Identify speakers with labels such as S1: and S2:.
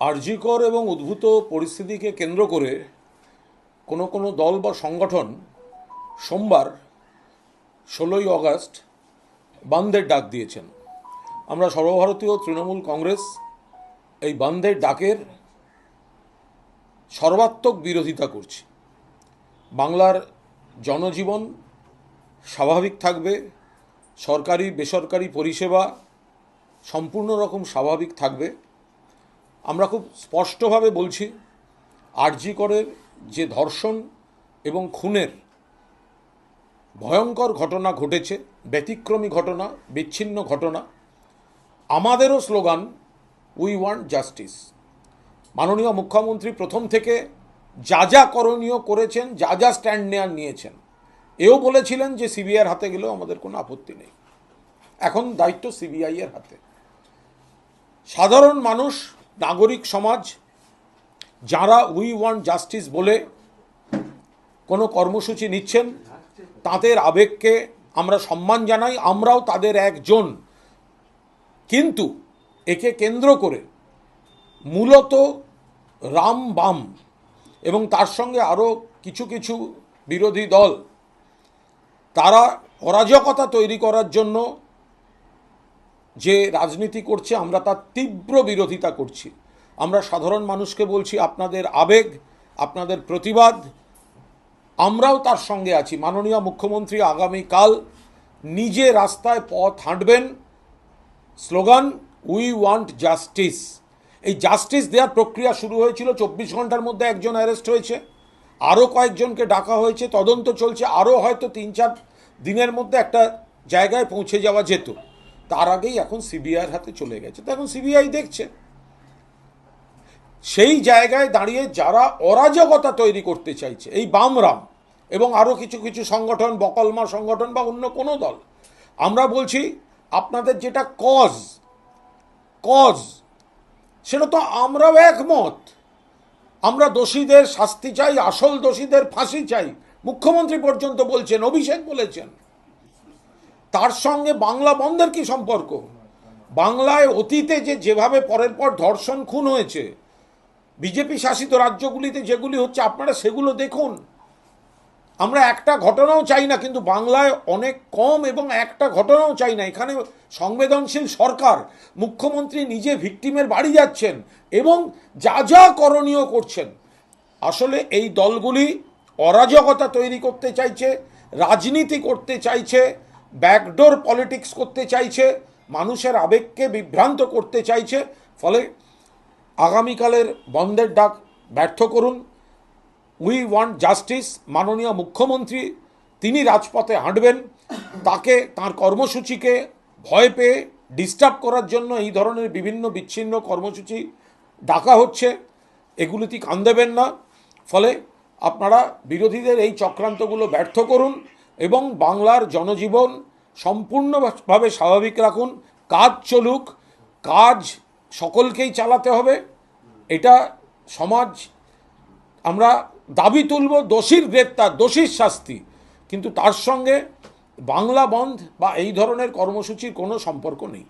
S1: আর্জিকর এবং উদ্ভূত পরিস্থিতিকে কেন্দ্র করে কোনো কোনো দল বা সংগঠন সোমবার ষোলোই আগস্ট বান্ধের ডাক দিয়েছেন। আমরা সর্বভারতীয় তৃণমূল কংগ্রেস এই বান্ধের ডাকের সর্বাত্মক বিরোধিতা করছি। বাংলার জনজীবন স্বাভাবিক থাকবে, সরকারি, বেসরকারি পরিষেবা সম্পূর্ণ রকম স্বাভাবিক থাকবে। আমরা খুব স্পষ্টভাবে বলছি আরজি করের যে ধর্ষণ এবং খুনের ভয়ঙ্কর ঘটনা ঘটেছে, ব্যতিক্রমী ঘটনা, বিচ্ছিন্ন ঘটনা, আমাদেরও স্লোগান উই ওয়ান্ট জাস্টিস মাননীয় মুখ্যমন্ত্রী প্রথম থেকে যা যা করণীয় করেছেন, যা যা স্ট্যান্ড নেয়ার নিয়েছেন, এও বলেছিলেন যে সিবিআইয়ের হাতে গেলেও আমাদের কোনো আপত্তি নেই। এখন দায়িত্ব সিবিআইয়ের হাতে। সাধারণ মানুষ নাগরিক সমাজ, যারা উই ওয়ান্ট জাস্টিস বলে কোনো কর্মসূচি নিচ্ছেন, তাদের আবেগকে আমরা সম্মান জানাই, আমরাও তাদের একজন। কিন্তু একে কেন্দ্র করে মূলত রাম বাম এবং তার সঙ্গে আরও কিছু কিছু বিরোধী দল, তারা অরাজকতা তৈরি করার জন্য যে রাজনীতি করছে, আমরা তার তীব্র বিরোধিতা করছি। আমরা সাধারণ মানুষকে বলছি, আপনাদের আবেগ, আপনাদের প্রতিবাদ, আমরাও তার সঙ্গে আছি। মাননীয় মুখ্যমন্ত্রী আগামীকাল নিজে রাস্তায় পথ হাঁটবেন। স্লোগান উই ওয়ান্ট জাস্টিস এই জাস্টিস দেওয়ার প্রক্রিয়া শুরু হয়েছিল, চব্বিশ ঘণ্টার মধ্যে একজন অ্যারেস্ট হয়েছে। আরও কয়েকজনকে ডাকা হয়েছে। তদন্ত চলছে। আরও হয়তো তিন চার দিনের মধ্যে একটা জায়গায় পৌঁছে যাওয়া যেত। তার আগেই এখন সিবিআইয়ের হাতে চলে গেছে। তো এখন সিবিআই দেখছে। সেই জায়গায় দাঁড়িয়ে যারা অরাজকতা তৈরি করতে চাইছে, এই বামরাম এবং আরও কিছু কিছু সংগঠন, বকলমা সংগঠন বা অন্য কোনো দল, আমরা বলছি আপনাদের যেটা কজ কজ, সেটা তো আমরাও একমত। আমরা দোষীদের শাস্তি চাই, আসল দোষীদের ফাঁসি চাই। মুখ্যমন্ত্রী পর্যন্ত বলছেন, অভিষেক বলেছেন। তার সঙ্গে বাংলা বন্ধের কি সম্পর্ক? বাংলায় অতীতে যে যেভাবে পরের পর ধর্ষণ, খুন হয়েছে, বিজেপি শাসিত রাজ্যগুলিতে যেগুলি হচ্ছে, আপনারা সেগুলো দেখুন। আমরা একটা ঘটনাও চাই না, কিন্তু বাংলায় অনেক কম এবং একটা ঘটনাও চাই না। এখানে সংবেদনশীল সরকার, মুখ্যমন্ত্রী নিজে ভিকটিমের বাড়ি যাচ্ছেন এবং যা যা করণীয় করছেন। আসলে এই দলগুলি অরাজকতা তৈরি করতে চাইছে, রাজনীতি করতে চাইছে ব্যাকডোর পলিটিক্স করতে চাইছে, মানুষের আবেগকে বিভ্রান্ত করতে চাইছে, ফলে আগামীকালের বন্ধের ডাক ব্যর্থ করুন। উই ওয়ান্ট জাস্টিস, মাননীয় মুখ্যমন্ত্রী, তিনি রাজপথে হাঁটবেন। তাকে, তার কর্মসূচিকে ভয় পেয়ে ডিস্টার্ব করার জন্য এই ধরনের বিভিন্ন বিচ্ছিন্ন কর্মসূচি ডাকা হচ্ছে, এগুলিতে কান দেবেন না। ফলে আপনারা বিরোধীদের এই চক্রান্তগুলো ব্যর্থ করুন। এবং বাংলার জনজীবন সম্পূর্ণভাবে স্বাভাবিক রাখুন। কাজ চলুক, কাজ সকলকেই চালাতে হবে। এটা সমাজ, আমরা দাবি তুলব, দোষীর গ্রেপ্তার, দোষীর শাস্তি। কিন্তু তার সঙ্গে বাংলা বন্ধ বা এই ধরনের কর্মসূচির কোনো সম্পর্ক নেই।